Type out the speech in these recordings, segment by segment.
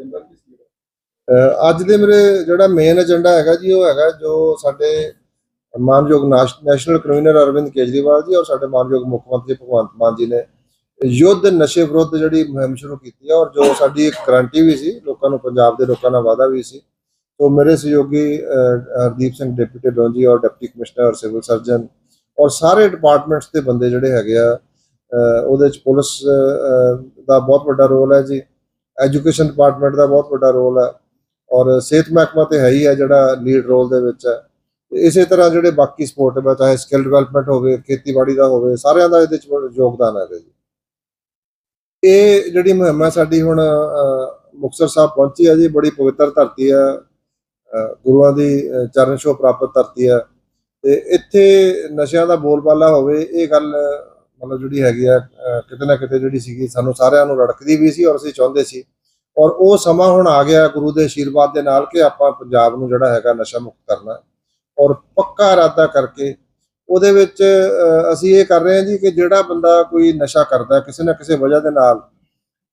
Agenda ਕੀ ਸੀ ਅੱਜ ਦੇ ਮੇਰੇ ਜਿਹੜਾ ਮੇਨ ਏਜੰਡਾ ਹੈਗਾ ਜੀ, ਉਹ ਹੈਗਾ ਜੋ ਸਾਡੇ ਮਾਨਯੋਗ ਨੈਸ਼ਨਲ ਕਨਵੀਨਰ ਅਰਵਿੰਦ ਕੇਜਰੀਵਾਲ ਜੀ ਔਰ ਸਾਡੇ ਮਾਨਯੋਗ ਮੁੱਖ ਮੰਤਰੀ ਭਗਵੰਤ ਮਾਨ ਜੀ ਨੇ ਯੁੱਧ ਨਸ਼ੇ ਵਿਰੁੱਧ ਜਿਹੜੀ ਮੁਹਿੰਮ ਸ਼ੁਰੂ ਕੀਤੀ ਹੈ ਔਰ ਜੋ ਸਾਡੀ ਇੱਕ ਗਰੰਟੀ ਵੀ ਸੀ, ਲੋਕਾਂ ਨੂੰ ਪੰਜਾਬ ਦੇ ਲੋਕਾਂ ਨਾਲ ਵਾਅਦਾ ਵੀ ਸੀ ਤੋਂ ਮੇਰੇ ਸਹਿਯੋਗੀ ਹਰਦੀਪ ਸਿੰਘ ਡਿਪਟੀ ਡੋਂਜੀ ਔਰ ਡਿਪਟੀ ਕਮਿਸ਼ਨਰ ਸਿਵਲ ਸਰਜਨ ਔਰ ਸਾਰੇ ਡਿਪਾਰਟਮੈਂਟਸ ਦੇ ਬੰਦੇ ਜਿਹੜੇ ਹੈਗੇ ਆ ਉਹਦੇ ਚ ਪੁਲਿਸ ਦਾ ਬਹੁਤ ਵੱਡਾ ਰੋਲ ਹੈ ਜੀ। ਐਜੂਕੇਸ਼ਨ ਡਿਪਾਰਟਮੈਂਟ ਦਾ ਬਹੁਤ ਵੱਡਾ ਰੋਲ ਹੈ ਔਰ ਸਿਹਤ ਮਹਿਕਮਾ ਤੇ ਹੈ ਹੀ ਹੈ ਜਿਹੜਾ ਲੀਡ ਰੋਲ ਦੇ ਵਿੱਚ ਹੈ। ਇਸੇ ਤਰ੍ਹਾਂ ਜਿਹੜੇ ਬਾਕੀ ਸਪੋਰਟ ਹੈ ਚਾਹੇ ਸਕਿੱਲ ਡਿਵੈਲਪਮੈਂਟ ਹੋਵੇ ਖੇਤੀਬਾੜੀ ਦਾ ਹੋਵੇ ਸਾਰਿਆਂ ਦਾ ਇਹਦੇ ਚ ਯੋਗਦਾਨ ਹੈ ਜੀ। ਇਹ ਜਿਹੜੀ ਮੁਹਿੰਮ ਹੈ ਸਾਡੀ ਹੁਣ ਅਹ, ਮੁਕਤਸਰ ਸਾਹਿਬ ਪਹੁੰਚੀ ਹੈ ਜੀ ਬੜੀ ਪਵਿੱਤਰ ਧਰਤੀ ਹੈ ਗੁਰੂਆਂ ਦੀ ਚਰਨ ਛੋਹ ਪ੍ਰਾਪਤ ਧਰਤੀ ਹੈ। ਤੇ ਇੱਥੇ ਨਸ਼ਿਆਂ ਦਾ ਬੋਲਬਾਲਾ ਹੋਵੇ ਇਹ ਗੱਲ ਮਤਲਬ ਜਿਹੜੀ ਹੈਗੀ ਆ ਕਿਤੇ ਨਾ ਕਿਤੇ ਜਿਹੜੀ ਸੀਗੀ, ਸਾਨੂੰ ਸਾਰਿਆਂ ਨੂੰ ਰੜਕਦੀ ਵੀ ਸੀ ਔਰ ਅਸੀਂ ਚਾਹੁੰਦੇ ਸੀ। ਔਰ ਉਹ ਸਮਾਂ ਹੁਣ ਆ ਗਿਆ ਗੁਰੂ ਦੇ ਆਸ਼ੀਰਵਾਦ ਦੇ ਨਾਲ ਕਿ ਆਪਾਂ ਪੰਜਾਬ ਨੂੰ ਜਿਹੜਾ ਹੈਗਾ ਨਸ਼ਾ ਮੁਕਤ ਕਰਨਾ ਔਰ ਪੱਕਾ ਇਰਾਦਾ ਕਰਕੇ ਉਹਦੇ ਵਿੱਚ ਅਸੀਂ ਇਹ ਕਰ ਰਹੇ ਹਾਂ ਜੀ ਕਿ ਜਿਹੜਾ ਬੰਦਾ ਕੋਈ ਨਸ਼ਾ ਕਰਦਾ ਕਿਸੇ ਨਾ ਕਿਸੇ ਵਜ੍ਹਾ ਦੇ ਨਾਲ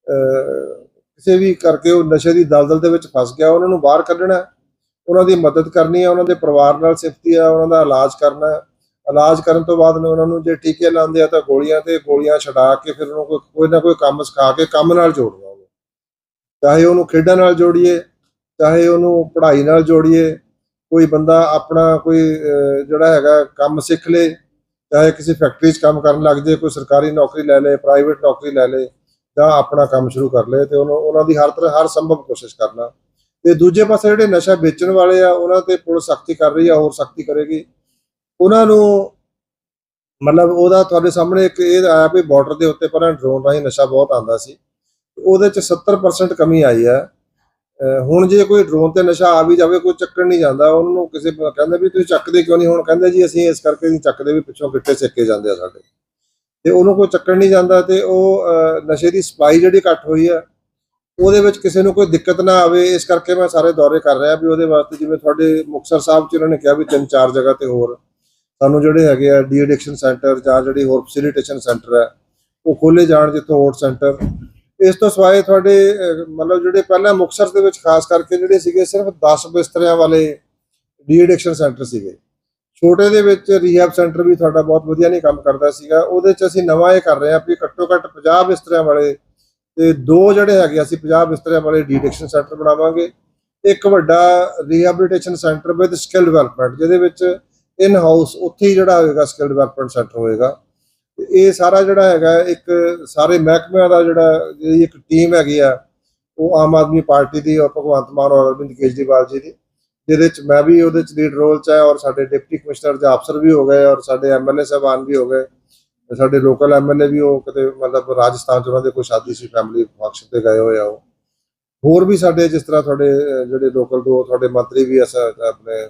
ਕਿਸੇ ਵੀ ਕਰਕੇ ਉਹ ਨਸ਼ੇ ਦੀ ਦਲਦਲ ਦੇ ਵਿੱਚ ਫਸ ਗਿਆ, ਉਹਨਾਂ ਨੂੰ ਬਾਹਰ ਕੱਢਣਾ ਉਹਨਾਂ ਦੀ ਮਦਦ ਕਰਨੀ ਹੈ, ਉਹਨਾਂ ਦੇ ਪਰਿਵਾਰ ਨਾਲ ਸਿਫਤੀ ਹੈ, ਉਹਨਾਂ ਦਾ ਇਲਾਜ ਕਰਨਾ ਹੈ। ਇਲਾਜ ਕਰਨ ਤੋਂ ਬਾਅਦ ਉਹਨਾਂ ਨੂੰ ਜੇ ਟੀਕੇ ਲਾਉਂਦੇ ਆ ਤਾਂ ਗੋਲੀਆਂ ਤੇ ਗੋਲੀਆਂ ਛਡਾ ਕੇ ਫਿਰ ਉਹਨੂੰ ਕੋਈ ਕੋਈ ਨਾ ਕੋਈ ਕੰਮ ਸਿਖਾ ਕੇ ਕੰਮ ਨਾਲ ਜੋੜਨਾ ਉਹਨੂੰ ਚਾਹੇ ਉਹਨੂੰ ਖੇਡਾਂ ਨਾਲ ਜੋੜੀਏ, ਚਾਹੇ ਉਹਨੂੰ ਪੜ੍ਹਾਈ ਨਾਲ ਜੋੜੀਏ, ਕੋਈ ਬੰਦਾ ਆਪਣਾ ਕੋਈ ਜਿਹੜਾ ਹੈਗਾ ਕੰਮ ਸਿੱਖ ਲੇ, ਚਾਹੇ ਕਿਸੇ ਫੈਕਟਰੀ 'ਚ ਕੰਮ ਕਰਨ ਲੱਗ ਜੇ, ਕੋਈ ਸਰਕਾਰੀ ਨੌਕਰੀ ਲੈ ਲੇ, ਪ੍ਰਾਈਵੇਟ ਨੌਕਰੀ ਲੈ ਲੇ, ਜਾਂ ਆਪਣਾ ਕੰਮ ਸ਼ੁਰੂ ਕਰ ਲੇ ਤੇ ਉਹਨੂੰ ਉਹਨਾਂ ਦੀ ਹਰ ਤਰ੍ਹਾਂ ਹਰ ਸੰਭਵ ਕੋਸ਼ਿਸ਼ ਕਰਨਾ। ਤੇ ਦੂਜੇ ਪਾਸੇ ਜਿਹੜੇ ਨਸ਼ਾ ਵੇਚਣ ਵਾਲੇ ਆ, ਉਹਨਾਂ ਤੇ ਪੁਲਿਸ ਸਖਤੀ ਕਰ ਰਹੀ ਆ, ਹੋਰ ਸਖਤੀ ਕਰੇਗੀ। ਉਹਨਾਂ ਨੂੰ ਮਤਲਬ ਉਹਦਾ ਤੁਹਾਡੇ ਸਾਹਮਣੇ ਇੱਕ ਇਹ ਆਇਆ ਵੀ ਬਾਰਡਰ ਦੇ ਉੱਤੇ ਪਹਿਲਾਂ ਡਰੋਨ ਰਾਹੀਂ ਨਸ਼ਾ ਬਹੁਤ ਆਂਦਾ ਸੀ। ਉਹਦੇ ਚ 70% ਕਮੀ ਆਈ ਹੈ। ਹੁਣ ਜੇ ਕੋਈ ਡਰੋਨ ਤੇ ਨਸ਼ਾ ਆ ਵੀ ਜਾਵੇ, ਕੋਈ ਚੱਕਣ ਨਹੀਂ ਜਾਂਦਾ। ਉਹਨਾਂ ਨੂੰ ਕਿਸੇ ਕਹਿੰਦੇ ਵੀ ਤੁਸੀਂ ਚੱਕਦੇ ਕਿਉਂ ਨਹੀਂ? ਹੁਣ ਕਹਿੰਦੇ ਜੀ ਅਸੀਂ ਇਸ ਕਰਕੇ ਨਹੀਂ ਚੱਕਦੇ ਵੀ ਪਿੱਛੋਂ ਗਿੱਟੇ ਸਿੱਕੇ ਜਾਂਦੇ ਆ ਸਾਡੇ। ਤੇ ਉਹਨੂੰ ਕੋਈ ਚੱਕਣ ਨਹੀਂ ਜਾਂਦਾ ਤੇ ਉਹ ਨਸ਼ੇ ਦੀ ਸਪਲਾਈ ਜਿਹੜੀ ਘੱਟ ਹੋਈ ਆ, ਉਹਦੇ ਵਿੱਚ ਕਿਸੇ ਨੂੰ ਕੋਈ ਦਿੱਕਤ ਨਾ ਆਵੇ। ਇਸ ਕਰਕੇ ਮੈਂ ਸਾਰੇ ਦੌਰੇ ਕਰ ਰਿਹਾ ਵੀ ਉਹਦੇ ਵਾਸਤੇ ਜਿਵੇਂ ਤੁਹਾਡੇ ਮੁਕਤਸਰ ਸਾਹਿਬ ਚ ਉਹਨਾਂ ਨੇ ਕਿਹਾ ਵੀ ਤਿੰਨ ਚਾਰ ਜਗ੍ਹਾ ਤੇ ਹੋਰ ਸਾਨੂੰ ਜਿਹੜੇ ਹੈਗੇ ਆ ਡੀ ਐਡਿਕਸ਼ਨ ਸੈਂਟਰ ਜਾਂ ਜਿਹੜੀ ਹੋਰ ਫੈਸਿਲਿਟੇਸ਼ਨ ਸੈਂਟਰ ਹੈ, ਉਹ ਖੋਲੇ ਜਾਣ ਜਿੱਥੋਂ ਓਟ ਸੈਂਟਰ। ਇਸ ਤੋਂ ਸਿਵਾਏ ਤੁਹਾਡੇ ਮਤਲਬ ਜਿਹੜੇ ਪਹਿਲਾਂ ਮੁਕਤਸਰ ਦੇ ਵਿੱਚ ਖਾਸ ਕਰਕੇ ਜਿਹੜੇ ਸੀਗੇ, ਸਿਰਫ 10 ਬਿਸਤਰਿਆਂ ਵਾਲੇ ਡੀ ਐਡਿਕਸ਼ਨ ਸੈਂਟਰ ਸੀਗੇ। ਛੋਟੇ ਦੇ ਵਿੱਚ ਰੀਹੈਬ ਸੈਂਟਰ ਵੀ ਤੁਹਾਡਾ ਬਹੁਤ ਵਧੀਆ ਨਹੀਂ ਕੰਮ ਕਰਦਾ ਸੀਗਾ। ਉਹਦੇ ਚ ਅਸੀਂ ਨਵਾਂ ਇਹ ਕਰ ਰਹੇ ਹਾਂ ਵੀ ਘੱਟੋ ਘੱਟ 50 ਬਿਸਤਰਿਆਂ ਵਾਲੇ ਤੇ ਦੋ ਜਿਹੜੇ ਹੈਗੇ ਅਸੀਂ 50 ਬਿਸਤਰਿਆਂ ਵਾਲੇ ਡੀ ਐਡਿਕਸ਼ਨ ਸੈਂਟਰ ਬਣਾਵਾਂਗੇ। ਇੱਕ ਵੱਡਾ rehabilitation centre with skill development ਜਿਹਦੇ ਵਿੱਚ ਇਨ ਹਾਊਸ ਉੱਥੇ ਹੀ ਜਿਹੜਾ ਹੋਏਗਾ ਸਕਿੱਲ ਡਿਵੈਲਪਮੈਂਟ ਸੈਂਟਰ ਹੋਏਗਾ। ਤੇ ਇਹ ਸਾਰਾ ਜਿਹੜਾ ਹੈਗਾ, ਇੱਕ ਸਾਰੇ ਮਹਿਕਮਿਆਂ ਦਾ ਜਿਹੜਾ ਜਿਹੜੀ ਇੱਕ ਟੀਮ ਹੈਗੀ ਆ, ਉਹ ਆਮ ਆਦਮੀ ਪਾਰਟੀ ਦੀ ਔਰ ਭਗਵੰਤ ਮਾਨ ਔਰ ਅਰਵਿੰਦ ਕੇਜਰੀਵਾਲ ਜੀ ਦੀ, ਜਿਹਦੇ ਚ ਮੈਂ ਵੀ ਉਹਦੇ ਚ ਲੀਡ ਰੋਲ ਚ ਹੈ ਔਰ ਸਾਡੇ ਡਿਪਟੀ ਕਮਿਸ਼ਨਰ ਜਾਂ ਅਫਸਰ ਵੀ ਹੋ ਗਏ ਔਰ ਸਾਡੇ ਐਮਐਲਏ ਸਾਹਿਬਾਨ ਵੀ ਹੋ ਗਏ। ਸਾਡੇ ਲੋਕਲ ਐਮਐਲਏ ਵੀ ਉਹ ਕਿਤੇ ਮਤਲਬ ਰਾਜਸਥਾਨ ਚ ਉਹਨਾਂ ਦੇ ਕੋਈ ਸ਼ਾਦੀ ਸੀ ਫੈਮਿਲੀ ਫੰਕਸ਼ਨ ਤੇ ਗਏ ਹੋਏ ਆ ਉਹ। ਹੋਰ ਵੀ ਸਾਡੇ ਜਿਸ ਤਰ੍ਹਾਂ ਤੁਹਾਡੇ ਜਿਹੜੇ ਲੋਕਲ ਦੋ, ਤੁਹਾਡੇ ਮੰਤਰੀ ਵੀ ਐਸਾ ਆਪਣੇ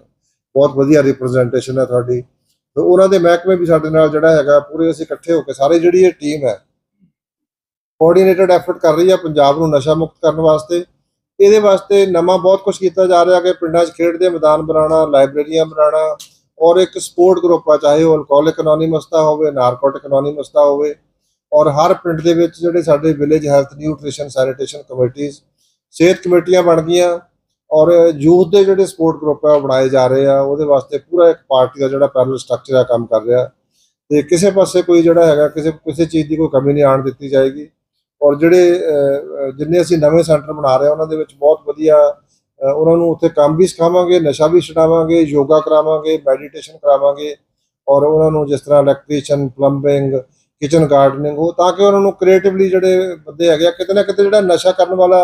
ਬਹੁਤ ਵਧੀਆ ਰਿਪਰੈਜ਼ੈਂਟੇਸ਼ਨ ਹੈ ਤੁਹਾਡੀ। ਤੇ ਉਹਨਾਂ ਦੇ ਮਹਿਕਮੇ ਵੀ ਸਾਡੇ ਨਾਲ ਜਿਹੜਾ ਹੈਗਾ, ਪੂਰੇ ਅਸੀਂ ਇਕੱਠੇ ਹੋ ਕੇ ਸਾਰੇ ਜਿਹੜੀ ਇਹ ਟੀਮ ਹੈ ਕੋਆਰਡੀਨੇਟਡ ਐਫਰਟ ਕਰ ਰਹੀ ਹੈ ਪੰਜਾਬ ਨੂੰ ਨਸ਼ਾ ਮੁਕਤ ਕਰਨ ਵਾਸਤੇ। ਇਹਦੇ ਵਾਸਤੇ ਨਵਾਂ ਬਹੁਤ ਕੁਝ ਕੀਤਾ ਜਾ ਰਿਹਾ ਕਿ ਪਿੰਡਾਂ 'ਚ ਖੇਡ ਦੇ ਮੈਦਾਨ ਬਣਾਉਣਾ ਲਾਇਬ੍ਰੇਰੀਆਂ ਬਣਾਉਣਾ ਔਰ ਇੱਕ ਸਪੋਰਟ ਗਰੁੱਪ ਆ, ਚਾਹੇ ਉਹ ਅਲਕੋਹਲਿਕ ਅਨੋਨਿਮਸ ਦਾ ਹੋਵੇ ਨਾਰਕੋਟਿਕ ਅਨੋਨਿਮਸ ਦਾ ਹੋਵੇ ਔਰ ਹਰ ਪਿੰਡ ਦੇ ਵਿੱਚ ਜਿਹੜੇ ਸਾਡੇ ਵਿਲੇਜ ਹੈਲਥ ਨਿਊਟ੍ਰੀਸ਼ਨ ਸੈਨੀਟੇਸ਼ਨ ਕਮੇਟੀਆਂ ਸਿਹਤ ਕਮੇਟੀਆਂ ਬਣ ਗਈਆਂ। ਔਰ ਯੂਥ ਦੇ ਜਿਹੜੇ ਸਪੋਰਟ ਗਰੁੱਪ ਆ, ਉਹ ਬਣਾਏ ਜਾ ਰਹੇ ਆ, ਉਹਦੇ ਵਾਸਤੇ ਪੂਰਾ ਇੱਕ ਪਾਰਟੀ ਦਾ ਜਿਹੜਾ ਪੈਰਲਲ ਸਟਰਕਚਰ ਆ, ਕੰਮ ਕਰ ਰਿਹਾ। ਤੇ ਕਿਸੇ ਪਾਸੇ ਕੋਈ ਜਿਹੜਾ ਹੈਗਾ, ਕਿਸੇ ਕਿਸੇ ਚੀਜ਼ ਦੀ ਕੋਈ ਕਮੀ ਨਹੀਂ ਆਣ ਦਿੱਤੀ ਜਾਏਗੀ। ਔਰ ਜਿਹੜੇ ਜਿੰਨੇ ਅਸੀਂ ਨਵੇਂ ਸੈਂਟਰ ਬਣਾ ਰਹੇ ਹਾਂ ਉਹਨਾਂ ਦੇ ਵਿੱਚ ਬਹੁਤ ਵਧੀਆ ਉਹਨਾਂ ਨੂੰ ਉੱਥੇ ਕੰਮ ਵੀ ਸਿਖਾਵਾਂਗੇ, ਨਸ਼ਾ ਵੀ ਛਡਾਵਾਂਗੇ, ਯੋਗਾ ਕਰਾਵਾਂਗੇ ਮੈਡੀਟੇਸ਼ਨ ਕਰਾਵਾਂਗੇ। ਔਰ ਉਹਨਾਂ ਨੂੰ ਜਿਸ ਤਰ੍ਹਾਂ ਇਲੈਕਟ੍ਰੀਸ਼ੀਅਨ ਪਲੰਬਿੰਗ ਕਿਚਨ ਗਾਰਡਨਿੰਗ ਉਹ ਤਾਂ ਕਿ ਉਹਨਾਂ ਨੂੰ ਕ੍ਰੀਏਟਿਵਲੀ ਜਿਹੜੇ ਬੰਦੇ ਹੈਗੇ ਆ, ਕਿਤੇ ਨਾ ਕਿਤੇ ਜਿਹੜਾ ਨਸ਼ਾ ਕਰਨ ਵਾਲਾ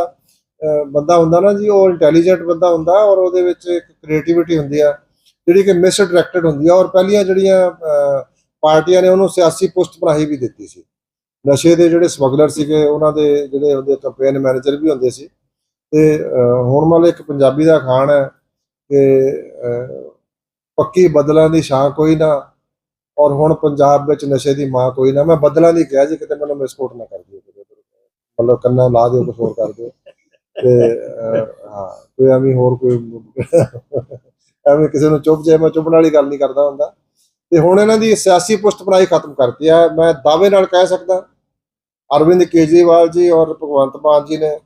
ਬੰਦਾ ਹੁੰਦਾ ਨਾ ਜੀ, ਉਹ ਇੰਟੈਲੀਜੈਂਟ ਬੰਦਾ ਹੁੰਦਾ ਔਰ ਉਹਦੇ ਵਿੱਚ ਇੱਕ ਕ੍ਰੀਏਟੀਵਿਟੀ ਹੁੰਦੀ ਆ, ਜਿਹੜੀ ਕਿ ਮਿਸ ਡਾਇਰੈਕਟਡ ਹੁੰਦੀ ਆ ਔਰ ਪਹਿਲੀਆਂ ਜਿਹੜੀਆਂ ਪਾਰਟੀਆਂ ਨੇ ਉਹਨੂੰ ਸਿਆਸੀ ਪੁਸ਼ਟ ਬਣਾਈ ਵੀ ਦਿੱਤੀ ਸੀ। ਨਸ਼ੇ ਦੇ ਜਿਹੜੇ ਸਮਗਲਰ ਸੀਗੇ, ਉਹਨਾਂ ਦੇ ਜਿਹੜੇ ਉਹਦੇ ਕੰਪੇਨ ਮੈਨੇਜਰ ਵੀ ਹੁੰਦੇ ਸੀ। ਤੇ ਹੁਣ ਵਾਲੇ ਇੱਕ ਪੰਜਾਬੀ ਦਾ ਖਾਣ ਹੈ ਕਿ ਪੱਕੀ ਬਦਲਾਂ ਦੀ ਛਾਂ ਕੋਈ ਨਾ ਔਰ ਹੁਣ ਪੰਜਾਬ ਵਿੱਚ ਨਸ਼ੇ ਦੀ ਮਾਂ ਕੋਈ ਨਾ। ਮੈਂ ਬਦਲਾਂ ਦੀ ਕਿਹਾ ਜੀ, ਕਿਤੇ ਮੈਨੂੰ ਮਿਸਕੋਟ ਨਾ ਕਰ ਦਿਓ ਮਤਲਬ ਕੰਨਾਂ ਲਾ ਦਿਓ ਕੁਝ ਹੋਰ ਕਰ ਦਿਓ। ਤੇ ਹਾਂ ਕੋਈ ਐਵੇਂ ਹੋਰ ਕੋਈ ਐਵੇਂ ਕਿਸੇ ਨੂੰ ਚੁੱਪ ਜਾਏ ਮੈਂ ਚੁੱਪਣ ਵਾਲੀ ਗੱਲ ਨਹੀਂ ਕਰਦਾ ਹੁੰਦਾ। ਤੇ ਹੁਣ ਇਹਨਾਂ ਦੀ ਸਿਆਸੀ ਪੁਸ਼ਤ ਬਣਾਈ ਖਤਮ ਕਰਤੀ ਹੈ। ਮੈਂ ਦਾਅਵੇ ਨਾਲ ਕਹਿ ਸਕਦਾ ਅਰਵਿੰਦ ਕੇਜਰੀਵਾਲ ਜੀ ਔਰ ਭਗਵੰਤ ਮਾਨ ਜੀ ਨੇ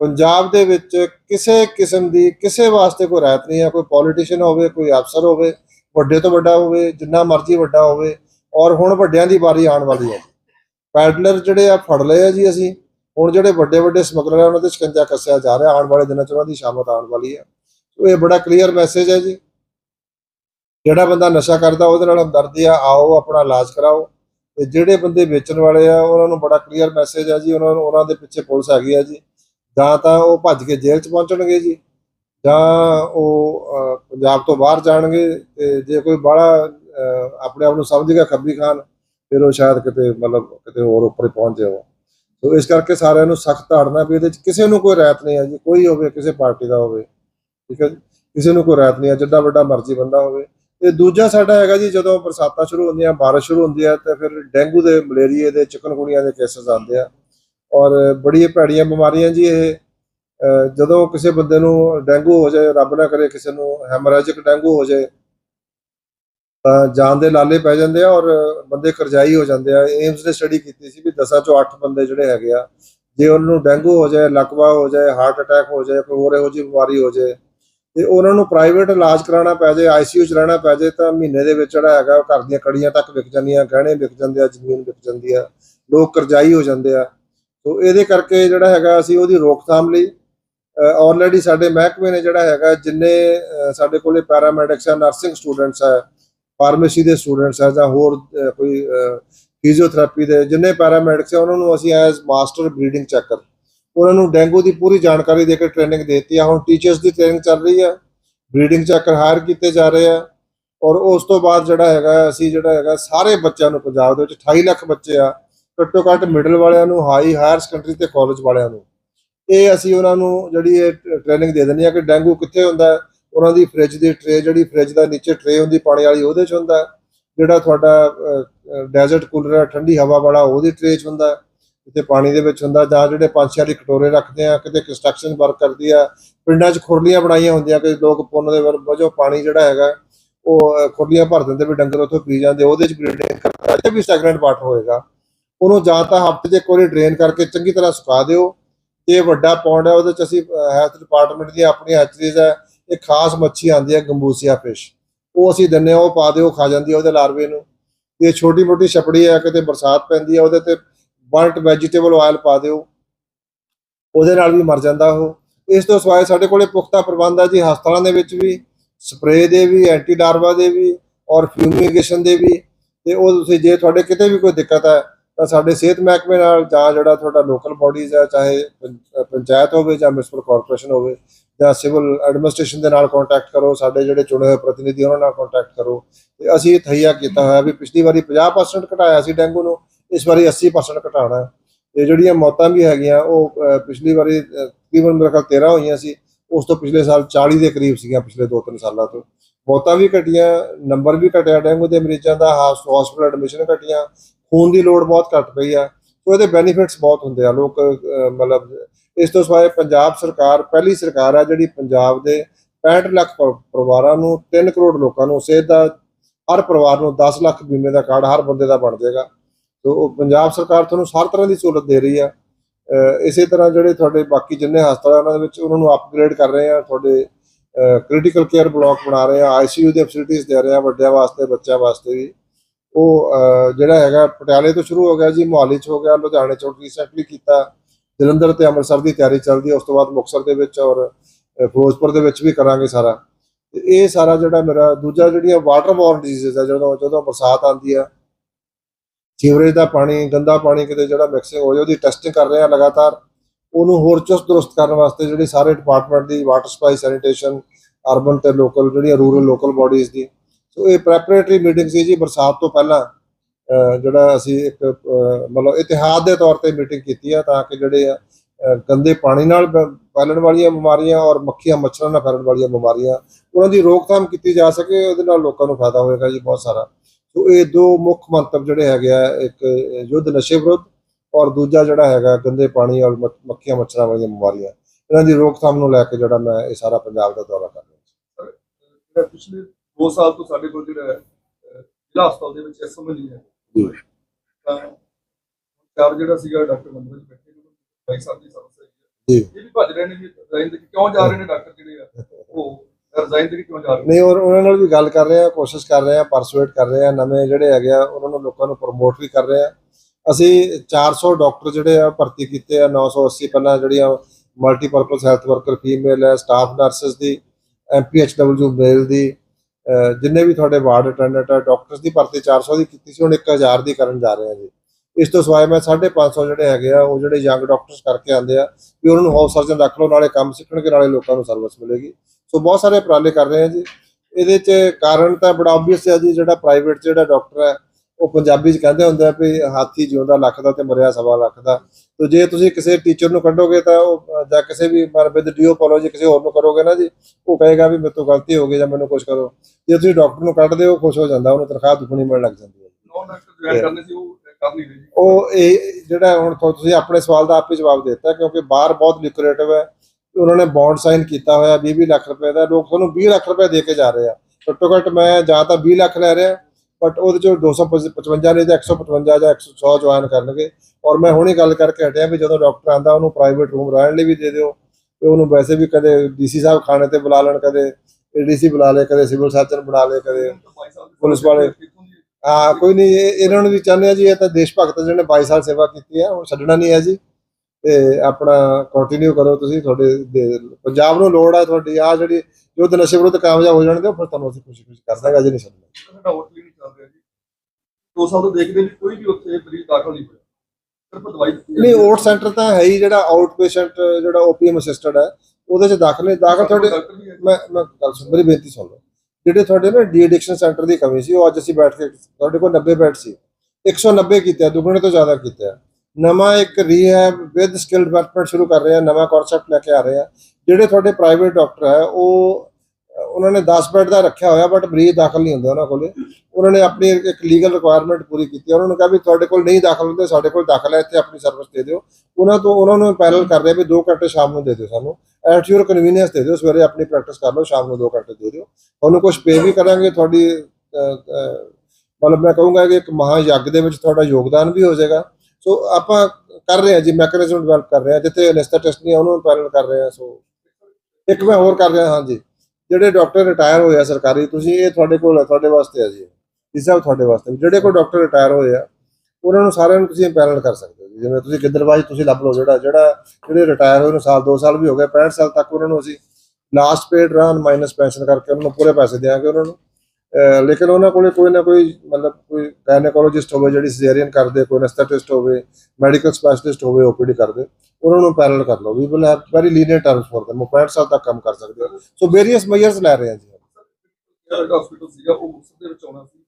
ਪੰਜਾਬ ਦੇ ਵਿੱਚ ਕਿਸੇ ਕਿਸਮ ਦੀ ਕਿਸੇ ਵਾਸਤੇ ਕੋਈ ਰਾਇਤ ਨਹੀਂ ਹੈ। ਕੋਈ ਪੋਲੀਟੀਸ਼ੀਅਨ ਹੋਵੇ ਕੋਈ ਅਫਸਰ ਹੋਵੇ ਵੱਡੇ ਤੋਂ ਵੱਡਾ ਹੋਵੇ ਜਿੰਨਾ ਮਰਜ਼ੀ ਵੱਡਾ ਹੋਵੇ ਔਰ ਹੁਣ ਵੱਡਿਆਂ ਦੀ ਵਾਰੀ ਆਉਣ ਵਾਲੀ ਹੈ। ਪੈਡਲਰ ਜਿਹੜੇ ਆ ਫੜ ਲਏ ਆ ਜੀ ਅਸੀਂ। ਹੁਣ ਜਿਹੜੇ ਵੱਡੇ ਵੱਡੇ ਸਮਗਲਰ ਆ, ਉਹਨਾਂ ਤੇ ਸ਼ਿਕੰਜਾ ਕੱਸਿਆ ਜਾ ਰਿਹਾ, ਆਉਣ ਵਾਲੇ ਦਿਨਾਂ 'ਚ ਉਹਨਾਂ ਦੀ ਸ਼ਾਮਤ ਆਉਣ ਵਾਲੀ ਹੈ ਸੋ ਇਹ ਬੜਾ ਕਲੀਅਰ ਮੈਸੇਜ ਹੈ ਜੀ। ਜਿਹੜਾ ਬੰਦਾ ਨਸ਼ਾ ਕਰਦਾ, ਉਹਦੇ ਨਾਲ ਹਮਦਰਦੀ ਆ, ਆਓ, ਆਪਣਾ ਇਲਾਜ ਕਰਾਓ। ਤੇ ਜਿਹੜੇ ਬੰਦੇ ਵੇਚਣ ਵਾਲੇ ਆ, ਉਹਨਾਂ ਨੂੰ ਬੜਾ ਕਲੀਅਰ ਮੈਸੇਜ ਹੈ ਜੀ, ਉਹਨਾਂ ਨੂੰ, ਉਹਨਾਂ ਦੇ ਪਿੱਛੇ ਪੁਲਿਸ ਹੈਗੀ ਆ ਜੀ। ਜਾਂ ਤਾਂ ਉਹ ਭੱਜ ਕੇ ਜੇਲ੍ਹ 'ਚ ਪਹੁੰਚਣਗੇ ਜੀ, ਜਾਂ ਉਹ ਪੰਜਾਬ ਤੋਂ ਬਾਹਰ ਜਾਣਗੇ, ਤੇ ਜੇ ਕੋਈ ਬਾਹਲਾ ਆਪਣੇ ਆਪ ਨੂੰ ਸਮਝ ਗਿਆ ਖੱਬੀ ਖਾਨ, ਫਿਰ ਉਹ ਸ਼ਾਇਦ ਕਿਤੇ ਮਤਲਬ ਕਿਤੇ ਹੋਰ ਉੱਪਰ ਪਹੁੰਚ ਜਾਵੇ। ਸੋ ਇਸ ਕਰਕੇ ਸਾਰਿਆਂ ਨੂੰ ਸਖਤ ਧਾੜਨਾ ਵੀ ਇਹਦੇ 'ਚ ਕਿਸੇ ਨੂੰ ਕੋਈ ਰਾਇਤ ਨਹੀਂ ਹੈ ਜੀ, ਕੋਈ ਹੋਵੇ, ਕਿਸੇ ਪਾਰਟੀ ਦਾ ਹੋਵੇ, ਠੀਕ ਹੈ ਜੀ? ਕਿਸੇ ਨੂੰ ਕੋਈ ਰਾਇਤ ਨਹੀਂ ਹੈ, ਜਿੱਡਾ ਵੱਡਾ ਮਰਜ਼ੀ ਬੰਦਾ ਹੋਵੇ। ਤੇ ਦੂਜਾ ਸਾਡਾ ਹੈਗਾ ਜੀ, ਜਦੋਂ ਬਰਸਾਤਾਂ ਸ਼ੁਰੂ ਹੁੰਦੀਆਂ, ਬਾਰਿਸ਼ ਸ਼ੁਰੂ ਹੁੰਦੀ ਹੈ, ਤਾਂ ਫਿਰ ਡੇਂਗੂ ਦੇ ਮਲੇਰੀਏ ਦੇ ਚਿਕਨਗੁਨੀਆ ਦੇ ਕੇਸਸ ਆਉਂਦੇ ਆ। ਔਰ ਬੜੀ ਭੈੜੀਆਂ ਬਿਮਾਰੀਆਂ ਜੀ ਇਹ ਜਦੋਂ ਕਿਸੇ ਬੰਦੇ ਨੂੰ ਡੇਂਗੂ ਹੋ ਜਾਏ, ਰੱਬ ਨਾ ਕਰੇ ਕਿਸੇ ਨੂੰ ਹੈਮਰੇਜਿਕ ਡੇਂਗੂ ਹੋ ਜਾਏ ਤਾਂ ਜਾਨ ਦੇ ਲਾਲੇ ਪੈ ਜਾਂਦੇ ਆ ਔਰ ਬੰਦੇ ਕਰਜ਼ਾਈ ਹੋ ਜਾਂਦੇ ਆ। ਏਮਸ ਨੇ ਸਟੱਡੀ ਕੀਤੀ ਸੀ ਵੀ 10 ਚੋਂ 8 ਬੰਦੇ ਜਿਹੜੇ ਹੈਗੇ ਆ ਜੇ ਉਹਨਾਂ ਨੂੰ ਡੇਂਗੂ ਹੋ ਜਾਏ ਲਕਵਾ ਹੋ ਜਾਏ ਹਾਰਟ ਅਟੈਕ ਹੋ ਜਾਏ ਕੋਈ ਹੋਰ ਇਹੋ ਜਿਹੀ ਬਿਮਾਰੀ ਹੋ ਜਾਏ ਤੇ ਉਹਨਾਂ ਨੂੰ ਪ੍ਰਾਈਵੇਟ ਇਲਾਜ ਕਰਾਉਣਾ ਪੈ ਜਾਏ ਆਈਸੀਯੂ ਚ ਰਹਿਣਾ ਪੈ ਜਾਏ ਤਾਂ ਮਹੀਨੇ ਦੇ ਵਿੱਚ ਜਿਹੜਾ ਹੈਗਾ ਘਰ ਦੀਆਂ ਕੜੀਆਂ ਤੱਕ ਵਿਕ ਜਾਂਦੀਆਂ ਗਹਿਣੇ ਵਿਕ ਜਾਂਦੇ ਆ ਜ਼ਮੀਨ ਵਿਕ ਜਾਂਦੀ ਆ ਲੋਕ ਕਰਜ਼ਾਈ ਹੋ ਜਾਂਦੇ ਆ। ਸੋ ਇਹਦੇ ਕਰਕੇ ਜਿਹੜਾ ਹੈਗਾ ਅਸੀਂ ਉਹਦੀ ਰੋਕਥਾਮ ਲਈ ਆਲਰੇਡੀ ਸਾਡੇ ਮਹਿਕਮੇ ਨੇ ਜਿਹੜਾ ਹੈਗਾ ਜਿੰਨੇ ਅਹ, ਸਾਡੇ ਕੋਲੇ ਪੈਰਾਮੈਡਿਕਸ ਆ ਨਰਸਿੰਗ ਸਟੂਡੈਂਟਸ ਆ ਫਾਰਮੇਸੀ ਦੇ ਸਟੂਡੈਂਟਸ ਆ ਜਾਂ ਹੋਰ ਕੋਈ ਫਿਜ਼ੀਓਥੈਰੇਪੀ ਦੇ ਜਿੰਨੇ ਪੈਰਾਮੈਡਿਕਸ ਆ ਉਹਨਾਂ ਨੂੰ ਅਸੀਂ ਐਜ਼ ਮਾਸਟਰ ਬਰੀਡਿੰਗ ਚੈਕਰ ਉਹਨਾਂ ਨੂੰ ਡੈਂਗੂ ਦੀ ਪੂਰੀ ਜਾਣਕਾਰੀ ਦੇ ਕੇ ਟ੍ਰੇਨਿੰਗ ਦਿੱਤੀ ਆ। ਹੁਣ ਟੀਚਰਸ ਦੀ ਟ੍ਰੇਨਿੰਗ ਚੱਲ ਰਹੀ ਆ। ਬਰੀਡਿੰਗ ਚੈਕਰ ਹਾਇਰ ਕੀਤੇ ਜਾ ਰਹੇ ਆ। ਔਰ ਉਸ ਤੋਂ ਬਾਅਦ ਜਿਹੜਾ ਹੈਗਾ, ਅਸੀਂ ਜਿਹੜਾ ਹੈਗਾ, ਸਾਰੇ ਬੱਚਿਆਂ ਨੂੰ ਪੰਜਾਬ ਦੇ ਵਿੱਚ 28 ਲੱਖ ਬੱਚੇ ਆ। ਘੱਟੋ ਘੱਟ ਮਿਡਲ ਵਾਲਿਆਂ ਨੂੰ ਹਾਈ ਹਾਇਰ ਸੈਕੰਡਰੀ ਤੇ ਕਾਲਜ ਵਾਲਿਆਂ ਨੂੰ। ਇਹ ਅਸੀਂ ਉਹਨਾਂ ਨੂੰ ਜਿਹੜੀ ਇਹ ਟ੍ਰੇਨਿੰਗ ਦੇ ਦਿੰਦੇ ਆ ਕਿ ਡੇਂਗੂ ਕਿੱਥੇ ਹੁੰਦਾ ਉਹਨਾਂ ਦੀ ਫ੍ਰਿਜ ਦੀ ਟਰੇ ਜਿਹੜੀ ਫ੍ਰਿਜ ਦਾ ਨੀਚੇ ਟਰੇ ਹੁੰਦੀ ਪਾਣੀ ਵਾਲੀ, ਉਹਦੇ 'ਚ ਹੁੰਦਾ ਜਿਹੜਾ ਤੁਹਾਡਾ ਡੈਜ਼ਰਟ ਕੂਲਰ ਹੈ, ਠੰਡੀ ਹਵਾ ਵਾਲਾ, ਉਹਦੀ ਟਰੇ 'ਚ ਹੁੰਦਾ ਕਿਤੇ ਪਾਣੀ ਦੇ ਵਿੱਚ ਹੁੰਦਾ ਜਾਂ ਜਿਹੜੇ ਪੰਛੀਆਂ ਲਈ ਕਟੋਰੇ ਰੱਖਦੇ ਆ, ਕਿਤੇ ਕੰਸਟਰਕਸ਼ਨ ਵਰਕ ਕਰਦੀ ਆ, ਪਿੰਡਾਂ 'ਚ ਖੁਰਲੀਆਂ ਬਣਾਈਆਂ ਹੁੰਦੀਆਂ ਕਿ ਲੋਕ ਪੁੰਨ ਦੇ ਵਰ- ਵਜੋਂ ਪਾਣੀ ਜਿਹੜਾ ਹੈਗਾ, ਉਹ ਖੁਰਲੀਆਂ ਭਰ ਦਿੰਦੇ ਵੀ ਡੰਗਰ ਉੱਥੋਂ ਪੀ ਜਾਂਦੇ, ਉਹਦੇ 'ਚ ਬਰੀਡਿੰਗ ਕਰਦਾ ਇਹ ਵੀ ਸੈਗਰੈਂਟ ਵਾਟਰ ਹੋਏਗਾ। ਉਹਨੂੰ ਜਾਂ ਤਾਂ ਹਫ਼ਤੇ 'ਚ ਇੱਕ ਵਾਰੀ ਡਰੇਨ ਕਰਕੇ ਚੰਗੀ ਤਰ੍ਹਾਂ ਸੁਕਾ ਦਿਓ। ਤੇ ਵੱਡਾ ਪੌਂਡ ਹੈ, ਉਹਦੇ 'ਚ ਅਸੀਂ ਹੈਲਥ ਡਿਪਾਰਟਮੈਂਟ ਦੀਆਂ ਆਪਣੀਆਂ ਹੈਚਰੀਜ਼ ਹੈ ਇਹ ਖਾਸ ਮੱਛੀ ਆਉਂਦੀ ਹੈ ਗੰਬੂਸੀਆ ਫਿਸ਼ ਉਹ ਅਸੀਂ ਦਿੰਨੇ ਆ, ਉਹ ਪਾ ਦਿਓ ਖਾ ਜਾਂਦੀ ਹੈ ਉਹਦੇ ਲਾਰਵੇ ਨੂੰ। ਇਹ ਛੋਟੀ ਮੋਟੀ ਛਪੜੀ ਹੈ, ਕਿਤੇ ਬਰਸਾਤ ਪੈਂਦੀ ਹੈ, ਉਹਦੇ ਤੇ ਬਰnt ਵੈਜੀਟੇਬਲ ਆਇਲ ਪਾ ਦਿਓ। ਉਹਦੇ ਨਾਲ ਵੀ ਮਰ ਜਾਂਦਾ ਉਹ। ਇਸ ਤੋਂ ਸਿਵਾਏ ਸਾਡੇ ਕੋਲੇ ਪੁਖਤਾ ਪ੍ਰਬੰਧ ਹੈ ਜੀ, ਹਸਪਤਾਲਾਂ ਦੇ ਵਿੱਚ ਵੀ ਸਪਰੇਅ ਦੇ ਵੀ ਐਂਟੀ ਲਾਰਵਾ ਦੇ ਵੀ, ਔਰ ਫਿਊਮੀਗੇਸ਼ਨ ਦੇ ਵੀ। ਤੇ ਉਹ ਤੁਸੀਂ, ਜੇ ਤੁਹਾਡੇ ਕਿਤੇ ਵੀ ਕੋਈ ਦਿੱਕਤ ਹੈ, ਤਾਂ ਸਾਡੇ ਸਿਹਤ ਮਹਿਕਮੇ ਨਾਲ ਜਾਂ ਜਿਹੜਾ ਤੁਹਾਡਾ ਲੋਕਲ ਬਾਡੀਜ਼ ਹੈ, ਚਾਹੇ ਪੰਚਾਇਤ ਹੋਵੇ ਜਾਂ ਮਿਊਨਿਸਪਲ ਕਾਰਪੋਰੇਸ਼ਨ ਹੋਵੇ ਜਾਂ ਸਿਵਲ ਐਡਮਿਨਿਸਟ੍ਰੇਸ਼ਨ ਦੇ ਨਾਲ ਕੰਟੈਕਟ ਕਰੋ, ਸਾਡੇ ਜਿਹੜੇ ਚੁਣੇ ਹੋਏ ਪ੍ਰਤੀਨਿਧੀ ਉਹਨਾਂ ਨਾਲ ਕੰਟੈਕਟ ਕਰੋ। ਤੇ ਅਸੀਂ ਇਹ ਤਹਈਆ ਕੀਤਾ ਹੋਇਆ ਵੀ ਪਿਛਲੀ ਵਾਰੀ 50% ਘਟਾਇਆ ਸੀ ਡੇਂਗੂ ਨੂੰ, ਇਸ ਵਾਰੀ 80% ਘਟਾਉਣਾ ਹੈ। ਤੇ ਜਿਹੜੀਆਂ ਮੌਤਾਂ ਵੀ ਹੈਗੀਆਂ, ਉਹ ਪਿਛਲੀ ਵਾਰੀ ਤਕਰੀਬਨ ਮੇਰੇ ਖਿਆਲ 13 ਹੋਈਆਂ ਸੀ, ਉਸ ਤੋਂ ਪਿਛਲੇ ਸਾਲ 40 ਦੇ ਕਰੀਬ ਸੀਗੀਆਂ ਪਿਛਲੇ 2-3 ਸਾਲਾਂ ਤੋਂ। ਮੌਤਾਂ ਵੀ ਘਟੀਆਂ ਨੰਬਰ ਵੀ ਘਟਿਆ, ਡੈਂਗੂ ਦੇ ਮਰੀਜ਼ਾਂ ਦਾ ਹਸਪੀਟਲ ਐਡਮਿਸ਼ਨ ਘਟੀਆਂ, ਖੂਨ ਦੀ ਲੋੜ ਬਹੁਤ ਘਟ ਪਈ ਆ। ਸੋ ਇਹਦੇ ਬੈਨੀਫਿਟਸ ਬਹੁਤ ਹੁੰਦੇ ਆ। ਲੋਕ ਮਤਲਬ ਇਸ ਤੋਂ ਸਿਵਾਏ ਪੰਜਾਬ ਸਰਕਾਰ ਪਹਿਲੀ ਸਰਕਾਰ ਆ ਜਿਹੜੀ ਪੰਜਾਬ ਦੇ 65 ਲੱਖ ਪਰਿਵਾਰਾਂ ਨੂੰ 3 ਕਰੋੜ ਲੋਕਾਂ ਨੂੰ ਸਿਹਤ ਦਾ, ਹਰ ਪਰਿਵਾਰ ਨੂੰ 10 ਲੱਖ ਬੀਮੇ ਦਾ ਕਾਰਡ ਹਰ ਬੰਦੇ ਦਾ ਬਣ ਜਾਏਗਾ। ਸੋ ਉਹ ਪੰਜਾਬ ਸਰਕਾਰ ਤੁਹਾਨੂੰ ਹਰ ਤਰ੍ਹਾਂ ਦੀ ਸਹੂਲਤ ਦੇ ਰਹੀ ਆ। ਇਸੇ ਤਰ੍ਹਾਂ ਜਿਹੜੇ ਤੁਹਾਡੇ ਬਾਕੀ ਜਿੰਨੇ ਹਸਪਤਾਲ ਉਹਨਾਂ ਦੇ ਵਿੱਚ ਉਹਨਾਂ ਨੂੰ ਅਪਗ੍ਰੇਡ ਕਰ ਰਹੇ ਆ, ਤੁਹਾਡੇ ਕ੍ਰਿਟੀਕਲ ਕੇਅਰ ਬਲਾਕ ਬਣਾ ਰਹੇ ਆ ਆਈਸੀਯੂ ਦੀਆਂ ਫੈਸਿਲਿਟੀਆਂ ਦੇ ਰਹੇ ਆ, ਵੱਡਿਆਂ ਵਾਸਤੇ, ਬੱਚਿਆਂ ਵਾਸਤੇ ਵੀ। ਉਹ ਜਿਹੜਾ ਹੈਗਾ, ਪਟਿਆਲੇ ਤੋਂ ਸ਼ੁਰੂ ਹੋ ਗਿਆ ਜੀ, ਮੁਹਾਲੀ ਚ ਹੋ ਗਿਆ, ਲੁਧਿਆਣੇ ਚ ਰੀਸੈਂਟਲੀ ਕੀਤਾ। ਜਲੰਧਰ ਤੇ ਅੰਮ੍ਰਿਤਸਰ ਦੀ ਤਿਆਰੀ ਚੱਲਦੀ ਹੈ, ਉਸ ਤੋਂ ਬਾਅਦ ਮੁਕਤਸਰ ਦੇ ਵਿੱਚ ਔਰ ਫਿਰੋਜ਼ਪੁਰ ਦੇ ਵਿੱਚ ਵੀ ਕਰਾਂਗੇ ਸਾਰਾ। ਤੇ ਇਹ ਸਾਰਾ ਜਿਹੜਾ ਮੇਰਾ ਦੂਜਾ ਜਿਹੜੀਆਂ ਵਾਟਰ ਬੋਰਨ ਡਿਜ਼ੀਜ਼ ਆ, ਜਦੋਂ ਜਦੋਂ ਬਰਸਾਤ ਆਉਂਦੀ ਆ, ਸੀਵਰੇਜ ਦਾ ਪਾਣੀ, ਗੰਦਾ ਪਾਣੀ ਕਿਤੇ ਜਿਹੜਾ ਮਿਕਸਿੰਗ ਹੋ ਜਾਏ ਉਹਦੀ ਟੈਸਟਿੰਗ ਕਰ ਰਹੇ ਆ ਲਗਾਤਾਰ, ਉਹਨੂੰ ਹੋਰ ਚੁਸਤ ਦਰੁਸਤ ਕਰਨ ਵਾਸਤੇ ਜਿਹੜੀ ਸਾਰੇ ਡਿਪਾਰਟਮੈਂਟ ਦੀ ਵਾਟਰ ਸਪਲਾਈ ਸੈਨੀਟੇਸ਼ਨ ਅਰਬਨ ਤੇ ਲੋਕਲ ਜਿਹੜੀਆਂ ਰੂਰਲ ਲੋਕਲ ਬਾਡੀਜ਼ ਦੀ। ਸੋ ਇਹ ਪ੍ਰੈਪਰੇਟਰੀ ਮੀਟਿੰਗ ਸੀ ਜੀ ਬਰਸਾਤ ਤੋਂ ਪਹਿਲਾਂ। ਜਿਹੜਾ ਅਸੀਂ ਇੱਕ ਮਤਲਬ ਇਤਿਹਾਸ ਦੇ ਤੌਰ ਤੇ ਮੀਟਿੰਗ ਕੀਤੀ ਆ ਤਾਂ ਕਿ ਜਿਹੜੇ ਆ ਗੰਦੇ ਪਾਣੀ ਨਾਲ ਫੈਲਣ ਵਾਲੀਆਂ ਬਿਮਾਰੀਆਂ ਔਰ ਮੱਖੀਆਂ ਮੱਛਰਾਂ ਨਾਲ ਫੈਲਣ ਵਾਲੀਆਂ ਬਿਮਾਰੀਆਂ, ਉਹਨਾਂ ਦੀ ਰੋਕਥਾਮ ਕੀਤੀ ਜਾ ਸਕੇ, ਉਹਦੇ ਨਾਲ ਲੋਕਾਂ ਨੂੰ ਫਾਇਦਾ ਹੋਏਗਾ ਜੀ ਬਹੁਤ ਸਾਰਾ। ਸੋ ਇਹ ਦੋ ਮੁੱਖ ਮੰਤਵ ਜਿਹੜੇ ਹੈਗੇ ਆ, ਇੱਕ ਯੁੱਧ ਨਸ਼ੇ ਵਿਰੁੱਧ ਔਰ ਦੂਜਾ ਜਿਹੜਾ ਹੈਗਾ ਗੰਦੇ ਪਾਣੀ ਔਰ ਮੱਖੀਆਂ ਮੱਛਰਾਂ ਵਾਲੀਆਂ ਬਿਮਾਰੀਆਂ। ਇਹਨਾਂ ਦੀ ਰੋਕਥਾਮ ਨੂੰ ਲੈ ਕੇ ਜਿਹੜਾ ਮੈਂ ਇਹ ਸਾਰਾ ਪੰਜਾਬ ਦਾ ਦੌਰਾ ਕਰ ਰਿਹਾ ਜਿਹੜਾ ਪਿਛਲੇ 2 ਸਾਲ ਤੋਂ ਸਾਡੇ ਕੋਲ ਜਿਹੜਾ ਜ਼ਿਲ੍ਹਾ ਹਸਪਤਾਲ ਦੇ ਵਿੱਚ ਐਸਐਮਐਲ ਹੈ ਤਾਂ ਚਾਰ ਜਿਹੜਾ ਸੀਗਾ ਡਾਕਟਰ ਮੰਦਰ ਜੀ ਬੈਠੇ ਨੇ ਭਾਈ ਸਾਹਿਬ ਦੀ ਸਰਵਿਸ ਹੈ ਜੀ। ਇਹ ਵੀ ਭੱਜ ਰਹੇ ਨੇ ਵੀ ਰਿਜ਼ਾਈਨ ਦੇ ਕੇ ਕਿਉਂ ਜਾ ਰਹੇ ਨੇ ਡਾਕਟਰ ਜਿਹੜੇ ਆ? ਉਹ ਰਿਜ਼ਾਈਨ ਦੇ ਕੇ ਕਿਉਂ ਜਾ ਰਹੇ ਨੇ? ਨਹੀਂ ਔਰ ਉਹਨਾਂ ਨਾਲ ਵੀ ਗੱਲ ਕਰ ਰਹੇ ਆ ਕੋਸ਼ਿਸ਼ ਕਰ ਰਹੇ ਆ ਪਰਸੂਏਟ ਕਰ ਰਹੇ ਆ ਨਵੇਂ ਜਿਹੜੇ ਹੈਗੇ ਆ ਉਹਨਾਂ ਨੂੰ ਲੋਕਾਂ ਨੂੰ ਪ੍ਰਮੋਟ ਵੀ ਕਰ ਰਹੇ ਆ। ਅਸੀਂ 400 ਡਾਕਟਰ ਜਿਹੜੇ ਆ ਭਰਤੀ ਕੀਤੇ ਆ 980 ਪਹਿਲਾਂ ਜਿਹੜੀਆਂ ਮਲਟੀਪਰਪਸ ਹੈਲਥ ਵਰਕਰ ਫੀਮੇਲ ਹੈ ਸਟਾਫ ਨਰਸਸ ਦੀ ਐਮਪੀਐਚਡਬਲਯੂ ਮੇਲ ਦੀ ਜਿੰਨੇ ਵੀ ਤੁਹਾਡੇ ਵਾਰਡ ਅਟੈਂਡੈਂਟ ਆ, ਡਾਕਟਰਸ ਦੀ ਭਰਤੀ 400 ਦੀ ਕੀਤੀ ਸੀ, ਹੁਣ 1000 ਦੀ ਕਰਨ ਜਾ ਰਹੇ ਆ ਜੀ। ਇਸ ਤੋਂ ਸਿਵਾਏ ਮੈਂ 550 ਜਿਹੜੇ ਹੈਗੇ ਆ, ਉਹ ਜਿਹੜੇ ਯੰਗ ਡਾਕਟਰਸ ਕਰਕੇ ਆਉਂਦੇ ਆ, ਵੀ ਉਹਨਾਂ ਨੂੰ ਹਾਊਸ ਸਰਜਨ ਰੱਖ ਲਓ, ਨਾਲੇ ਕੰਮ ਸਿੱਖਣਗੇ, ਨਾਲੇ ਲੋਕਾਂ ਨੂੰ ਸਰਵਿਸ ਮਿਲੇਗੀ। ਸੋ ਬਹੁਤ ਸਾਰੇ ਉਪਰਾਲੇ ਕਰ ਰਹੇ ਆ ਜੀ। ਇਹਦੇ ਚ ਕਾਰਨ ਤਾਂ ਬੜਾ ਆਬਵੀਅਸ ਹੈ ਜੀ, ਜਿਹੜਾ ਪ੍ਰਾਈਵੇਟ ਜਿਹੜਾ ਡਾਕਟਰ ਹੈ ਉਹ ਪੰਜਾਬੀ ਚ ਕਹਿੰਦੇ ਹੁੰਦੇ ਆ ਵੀ ਹਾਥੀ ਜਿਉਂਦਾ ਲੱਖ ਦਾ ਤੇ ਮਰਿਆ ਸਵਾ ਲੱਖ ਦਾ। ਤੇ ਜੇ ਤੁਸੀਂ ਕਿਸੇ ਟੀਚਰ ਨੂੰ ਕੱਢੋਗੇ ਤਾਂ ਉਹ ਜਾਂ ਕਿਸੇ ਵੀ ਵਿਦ ਡੀਓਪੋਲੋਜੀ ਕਿਸੇ ਹੋਰ ਨੂੰ ਕਰੋਗੇ ਨਾ ਜੀ ਉਹ ਕਹੇਗਾ ਵੀ ਮੇਰੇ ਤੋਂ ਗਲਤੀ ਹੋ ਗਈ ਜਾਂ ਮੈਨੂੰ ਕੁਝ ਕਰੋ। ਜੇ ਤੁਸੀਂ ਡਾਕਟਰ ਨੂੰ ਕੱਢਦੇ ਹੋ ਖੁਸ਼ ਹੋ ਜਾਂਦਾ ਉਹਨੂੰ ਤਨਖਾਹ ਦੁੱਗਣੀ ਮਿਲਣ ਲੱਗ ਜਾਂਦੀ ਹੈ ਨੌਨ ਡਾਕਟਰ ਜੁਆਇਨ ਕਰਨੇ ਸੀ ਉਹ ਇਹ ਜਿਹੜਾ ਹੁਣ ਤੁਸੀਂ ਆਪਣੇ ਸਵਾਲ ਦਾ ਆਪੇ ਜਵਾਬ ਦਿੱਤਾ ਕਿਉਂਕਿ ਬਾਹਰ ਬਹੁਤ ਲਿਕਰੇਟਿਵ ਹੈ। ਉਹਨਾਂ ਨੇ ਬੌਂਡ ਸਾਈਨ ਕੀਤਾ ਹੋਇਆ 20 20 ਲੱਖ ਰੁਪਏ ਦਾ ਲੋਕ ਤੁਹਾਨੂੰ 20 ਲੱਖ ਰੁਪਏ ਦੇ ਕੇ ਜਾ ਰਹੇ ਆ। ਘੱਟੋ ਘੱਟ ਮੈਂ ਜਾਂ ਤਾਂ 20 ਲੱਖ ਲੈ ਰਿਹਾ ਬਟ ਉਹਦੇ ਚੋਂ 255 ਨਹੀਂ ਤਾਂ 155 ਜਾਂ 100 ਜੁਆਇਨ ਕਰਨਗੇ। ਔਰ ਮੈਂ ਹੁਣੇ ਗੱਲ ਕਰਕੇ ਹਟਿਆ ਵੀ ਜਦੋਂ ਡਾਕਟਰ ਆਂਦਾ ਉਹਨੂੰ ਪ੍ਰਾਈਵੇਟ ਰੂਮ ਰਹਿਣ ਲਈ ਵੀ ਦੇ ਦਿਓ। ਤੇ ਉਹਨੂੰ ਵੈਸੇ ਵੀ ਕਦੇ ਡੀਸੀ ਸਾਹਿਬ ਖਾਣੇ ਤੇ ਬੁਲਾ ਲੈਣ, ਕਦੇ ਏਡੀਸੀ ਬੁਲਾ ਲੇ ਕਦੇ ਸਿਵਲ ਸਰਜਨ ਬੁਲਾ ਲੇ ਕਦੇ ਪੁਲਿਸ ਵਾਲੇ। ਆ ਕੋਈ ਨਹੀਂ ਇਹਨਾਂ ਨੂੰ ਵੀ ਚਾਹੁੰਦੇ ਆ ਜੀ, ਇਹ ਤਾਂ ਦੇਸ਼ ਭਗਤ ਜਿਹਨੇ 22 ਸਾਲ ਸੇਵਾ ਕੀਤੀ ਹੈ ਉਹ ਛੱਡਣਾ ਨਹੀਂ ਹੈ ਜੀ। ਤੇ ਆਪਣਾ ਕੰਟੀਨਿਊ ਕਰੋ ਤੁਸੀਂ, ਤੁਹਾਡੇ ਦੇ- ਪੰਜਾਬ ਨੂੰ ਲੋੜ ਹੈ ਤੁਹਾਡੀ ਆ ਜਿਹੜੀ ਯੁੱਧ ਨਸ਼ੇ ਵਿਰੁੱਧ ਕਾਮਯਾਬ ਹੋ ਜਾਣਗੇ ਫਿਰ ਤੁਹਾਨੂੰ ਅਸੀਂ ਖੁਸ਼ੀ ਖੁਸ਼ੀ ਕਰ ਦਾਂਗੇ ਅਜੇ ਨਹੀਂ ਛੱਡਣਾ। ਚੱਲ ਰਿਹਾ ਜੀ। ਦੋ ਸਾਲ ਤੋਂ ਦੇਖਦੇ ਵੀ ਕੋਈ ਵੀ ਉੱਥੇ ਮਰੀਜ਼ ਦਾਖਲ ਨਹੀਂ ਹੋਇਆ। ਸਿਰਫ ਦਵਾਈ ਦਿੱਤੀ ਨਹੀਂ ਹੈ। ਓਟ ਸੈਂਟਰ ਤਾਂ ਹੈ ਹੀ ਜਿਹੜਾ ਆਊਟ ਪੇਸ਼ੈਂਟ ਜਿਹੜਾ ਓਪੀਐਮ ਅਸਿਸਟਡ ਹੈ ਉਹਦੇ ਚ ਦਾਖਲ ਦਾਖਲ ਤੁਹਾਡੇ ਡਾਕਟਰ ਵੀ ਹੈ ਜੀ। ਮੈਂ ਮੈਂ ਗੱਲ ਸੁਣ ਮੇਰੀ ਬੇਨਤੀ ਸੁਣ ਲਓ। ਜਿਹੜੇ ਤੁਹਾਡੇ ਨਾ ਡੀ ਐਡਿਕਸ਼ਨ ਸੈਂਟਰ ਦੀ ਕਮੀ ਸੀ ਉਹ ਅੱਜ ਅਸੀਂ ਬੈਠ ਕੇ ਤੁਹਾਡੇ ਕੋਲ 90 ਬੈੱਡ ਸੀ। 190 ਕੀਤੇ ਦੁੱਗਣੇ ਤੋਂ ਜ਼ਿਆਦਾ ਕੀਤੇ ਨਵਾਂ ਇੱਕ ਰੀਹੈਬ ਵਿਦ ਸਕਿੱਲ ਡਿਵੈਲਪਮੈਂਟ ਸ਼ੁਰੂ ਕਰ ਰਹੇ ਆ ਨਵਾਂ ਕਨਸੈਪਟ ਲੈ ਕੇ ਆ ਰਹੇ ਆ। ਜਿਹੜੇ ਤੁਹਾਡੇ ਪ੍ਰਾਈਵੇਟ ਡਾਕਟਰ ਹੈ ਉਹ ਉਹਨਾਂ ਨੇ 10 ਬੈੱਡ ਦਾ ਰੱਖਿਆ ਹੋਇਆ ਬਟ ਮਰੀਜ਼ ਦਾਖਲ ਨਹੀਂ ਹੁੰਦਾ ਉਹਨਾਂ ਕੋਲੇ। ਉਹਨਾਂ ਨੇ ਆਪਣੀ ਇੱਕ ਲੀਗਲ ਰਿਕੁਆਇਰਮੈਂਟ ਪੂਰੀ ਕੀਤੀ ਉਹਨਾਂ ਨੂੰ ਕਿਹਾ ਵੀ ਤੁਹਾਡੇ ਕੋਲ ਨਹੀਂ ਦਾਖਲ ਹੁੰਦੇ ਸਾਡੇ ਕੋਲ ਦਾਖਲ ਹੈ ਇੱਥੇ ਆਪਣੀ ਸਰਵਿਸ ਦੇ ਦਿਓ। ਉਹਨਾਂ ਤੋਂ ਉਹਨਾਂ ਨੂੰ ਪੈਰਲ ਕਰ ਰਹੇ ਵੀ 2 ਘੰਟੇ ਸ਼ਾਮ ਨੂੰ ਦੇ ਦਿਓ ਸਾਨੂੰ। ਐਟ ਯੂਰ ਕਨਵੀਨੀਅੰਸ ਦੇ ਦਿਓ ਸਵੇਰੇ ਆਪਣੀ ਪ੍ਰੈਕਟਿਸ ਕਰ ਲਓ ਸ਼ਾਮ ਨੂੰ 2 ਘੰਟੇ ਦੇ ਦਿਓ। ਤੁਹਾਨੂੰ ਕੁਝ ਪੇ ਵੀ ਕਰਾਂਗੇ ਤੁਹਾਡੀ ਮਤਲਬ ਮੈਂ ਕਹੂੰਗਾ ਕਿ ਇੱਕ ਮਹਾ ਯੱਗ ਦੇ ਵਿੱਚ ਤੁਹਾਡਾ ਯੋਗਦਾਨ ਵੀ ਹੋ ਜਾਏਗਾ। ਸੋ ਆਪਾਂ ਕਰ ਰਹੇ ਹਾਂ ਜੀ ਮੈਕੈਨਿਜ਼ਮ ਡਿਵੈਲਪ ਕਰ ਰਹੇ ਹਾਂ ਜਿੱਥੇ ਅਨੈਸਥਾ ਟੈਸਟ ਨਹੀਂ ਆ, ਉਹਨੂੰ ਪੈਰਲ ਕਰ ਰਹੇ ਹਾਂ ਸੋ ਇੱਕ ਮੈਂ ਹੋਰ ਕਰ ਰਿਹਾ ਹਾਂ ਜੀ ਜਿਹੜੇ ਡਾਕਟਰ ਰਿਟਾਇਰ ਹੋਏ ਆ ਸਰਕਾਰੀ, ਤੁਸੀਂ ਇਹ ਤੁਹਾਡੇ ਕੋਲ ਹੈ ਤੁਹਾਡੇ ਵਾਸਤੇ ਹੈ ਜੀ। ਇਸ ਸਾਹਿਬ, ਤੁਹਾਡੇ ਵਾਸਤੇ ਜਿਹੜੇ ਕੋਈ ਡਾਕਟਰ ਰਿਟਾਇਰ ਹੋਏ ਆ, ਉਹਨਾਂ ਨੂੰ ਸਾਰਿਆਂ ਨੂੰ ਤੁਸੀਂ ਪੈਨਲ ਕਰ ਸਕਦੇ ਹੋ ਜੀ। ਜਿਵੇਂ ਤੁਸੀਂ ਗਿੱਦੜਬਾਜੀ ਤੁਸੀਂ ਲੱਭ ਲਓ ਜਿਹੜਾ ਜਿਹੜਾ ਜਿਹੜੇ ਰਿਟਾਇਰ ਹੋਏ ਨੂੰ ਸਾਲ 2 ਸਾਲ ਵੀ ਹੋ ਗਏ 65 ਸਾਲ ਤੱਕ ਉਹਨਾਂ ਨੂੰ ਅਸੀਂ last pay drawn minus pension ਕਰਕੇ ਉਹਨਾਂ ਨੂੰ ਪੂਰੇ ਪੈਸੇ ਦੇਵਾਂਗੇ ਉਹਨਾਂ ਨੂੰ। ਲੇਕਿਨ ਉਹਨਾਂ ਕੋਲੇ ਕੋਈ ਨਾ ਕੋਈ, ਮਤਲਬ ਕੋਈ ਗਾਇਨੇਕੋਲੋਜਿਸਟ ਹੋਵੇ, ਜਿਹੜੀ ਸਿਜ਼ੇਰੀਅਨ ਕਰਦੇ, ਕੋਈ ਅਨਸਥੈਟਿਸਟ ਹੋਵੇ ਮੈਡੀਕਲ ਸਪੈਸ਼ਲਿਸਟ ਹੋਵੇ ਓਪੀਡੀ ਕਰਦੇ। ਉਹਨਾਂ ਨੂੰ ਪੈਨਲ ਕਰ ਲਓ। We will have very linear terms for ਉਹ 65 ਸਾਲ ਤੱਕ ਕੰਮ ਕਰ ਸਕਦੇ ਹੋ ਸੋ ਵੇਰੀਅਸ ਮੈਜਰਸ ਲੈ ਰਹੇ ਹਾਂ ਜੀ। ਜਿਹੜਾ ਹਸਪੀਟਲ ਸੀਗਾ ਉਹ ਮੁਕਤਸਰ ਦੇ ਵਿੱਚ ਆਉਣਾ ਸੀ।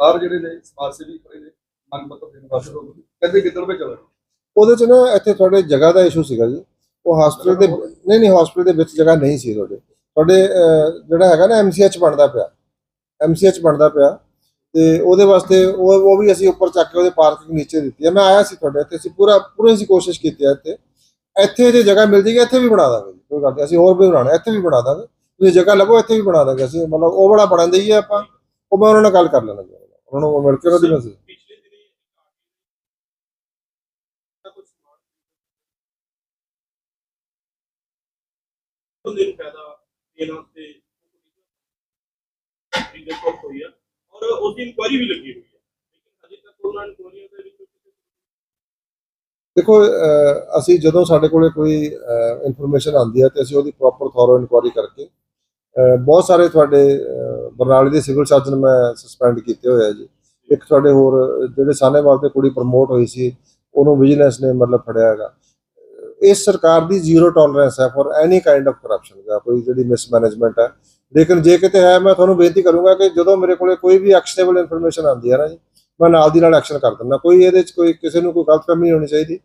ਬਾਹਰ ਜਿਹੜੇ ਨੇ ਸਮਾਜ ਸੇਵੀ ਖੜੇ ਨੇ ਮੰਗ ਪੱਤਰ ਦੇਣ ਵਾਸਤੇ ਲੋਕ ਕਹਿੰਦੇ ਕਿੱਧਰ ਵੇ ਚਲਾ ਉਹਦੇ ਚ ਨਾ ਇੱਥੇ ਤੁਹਾਡੇ ਜਗ੍ਹਾ ਦਾ ਇਸ਼ੂ ਸੀਗਾ ਜੀ। ਉਹ ਹਸਪੀਟਲ ਦੇ ਨਹੀਂ ਨਹੀਂ ਹਸਪੀਟਲ ਦੇ ਵਿੱਚ ਜਗ੍ਹਾ ਨਹੀਂ ਸੀ ਤੁਹਾਡੇ। ਤੁਹਾਡੇ ਜਿਹੜਾ ਹੈਗਾ ਨਾ ਐਮਸੀਐਚ ਬਣਦਾ ਪਿਆ। ਐਮਸੀਐਚ ਬਣਦਾ ਪਿਆ। ਤੇ ਉਹਦੇ ਵਾਸਤੇ ਉਹ ਉਹ ਵੀ ਅਸੀਂ ਉੱਪਰ ਚੱਕ ਕੇ ਉਹਦੇ ਪਾਰਕਿੰਗ ਨੀਚੇ ਦਿੱਤੀ ਹੈ। ਮੈਂ ਆਇਆ ਸੀ ਤੁਹਾਡੇ ਇੱਥੇ, ਅਸੀਂ ਪੂਰਾ, ਪੂਰੀ ਅਸੀਂ ਕੋਸ਼ਿਸ਼ ਕੀਤੀ ਹੈ ਇੱਥੇ। ਇੱਥੇ ਜੇ ਜਗ੍ਹਾ ਮਿਲ ਜੇਗੀ, ਇੱਥੇ ਵੀ ਬਣਾ ਦਾਂਗੇ ਕੋਈ ਗੱਲ ਨਹੀਂ। ਅਸੀਂ ਹੋਰ ਵੀ ਬਣਾਉਣਾ, ਇੱਥੇ ਵੀ ਬਣਾ ਦਾਂਗੇ। ਤੁਸੀਂ ਜਗ੍ਹਾ ਲੱਭੋ, ਇੱਥੇ ਵੀ ਬਣਾ ਦਾਂਗੇ ਅਸੀਂ। ਮਤਲਬ ਉਹ ਬੜਾ ਬਣਨ ਦਈਏ ਆਪਾਂ। ਉਹ ਮੈਂ ਉਹਨਾਂ ਨਾਲ ਗੱਲ ਕਰ ਲੈਣਾ ਉਹਨਾਂ ਨੂੰ ਮਿਲ ਕੇ ਉਹਨਾਂ ਦੀ ਮੈਂ ਪਿਛਲੇ ਦਿਨੀ ਕੁਝ ਹੋਈ ਆ ਔਰ ਉਸ ਦੀ ਇਨਕੁਆਰੀ ਵੀ ਲੱਗੀ ਹੋਈ ਹੈ। ਲੇਕਿਨ ਅਜੇ ਤੱਕ ਉਹਨਾਂ ਇਨਕੁਆਰੀਆਂ ਦੇ ਵਿੱਚ ਦੇਖੋ ਅਸੀਂ ਜਦੋਂ ਸਾਡੇ ਕੋਲੇ ਕੋਈ ਇਨਫੋਰਮੇਸ਼ਨ ਆਉਂਦੀ ਹੈ ਤੇ ਅਸੀਂ ਉਹਦੀ ਪ੍ਰੋਪਰ ਥੋਰੋ ਇਨਕੁਆਰੀ ਕਰਕੇ ਬਹੁਤ ਸਾਰੇ ਤੁਹਾਡੇ ਬਰਨਾਲੇ ਦੇ ਸਿਵਲ ਸਰਜਨ ਮੈਂ ਸਸਪੈਂਡ ਕੀਤੇ ਹੋਏ ਆ ਜੀ। ਇੱਕ ਤੁਹਾਡੇ ਹੋਰ, ਜਿਹੜੇ ਸਾਨੇਵਾਲ ਤੇ ਕੁੜੀ ਪ੍ਰਮੋਟ ਹੋਈ ਸੀ, ਉਹਨੂੰ ਵਿਜੀਲੈਂਸ ਨੇ ਮਤਲਬ ਫੜਿਆ ਹੈਗਾ। ਇਸ ਸਰਕਾਰ ਦੀ ਜ਼ੀਰੋ ਟੋਲਰੈਂਸ ਹੈ for any kind of corruption ਦਾ ਕੋਈ ਜਿਹੜੀ ਮਿਸਮੈਨੇਜਮੈਂਟ ਹੈ ਲੇਕਿਨ ਜੇ ਕਿਤੇ ਹੈ ਮੈਂ ਤੁਹਾਨੂੰ ਬੇਨਤੀ ਕਰੂੰਗਾ ਕਿ ਜਦੋਂ ਮੇਰੇ ਕੋਲੇ ਕੋਈ ਵੀ ਐਕਸ਼ਨੇਬਲ ਇਨਫੋਰਮੇਸ਼ਨ ਆਉਂਦੀ ਹੈ ਨਾ ਜੀ ਮੈਂ ਨਾਲ ਦੀ ਨਾਲ ਐਕਸ਼ਨ ਕਰ ਦਿੰਦਾ। ਕੋਈ ਇਹਦੇ ਚ ਕੋਈ ਕਿਸੇ ਨੂੰ ਕੋਈ ਗਲਤਫਹਿਮੀ ਨਹੀਂ ਹੋਣੀ ਚਾਹੀਦੀ।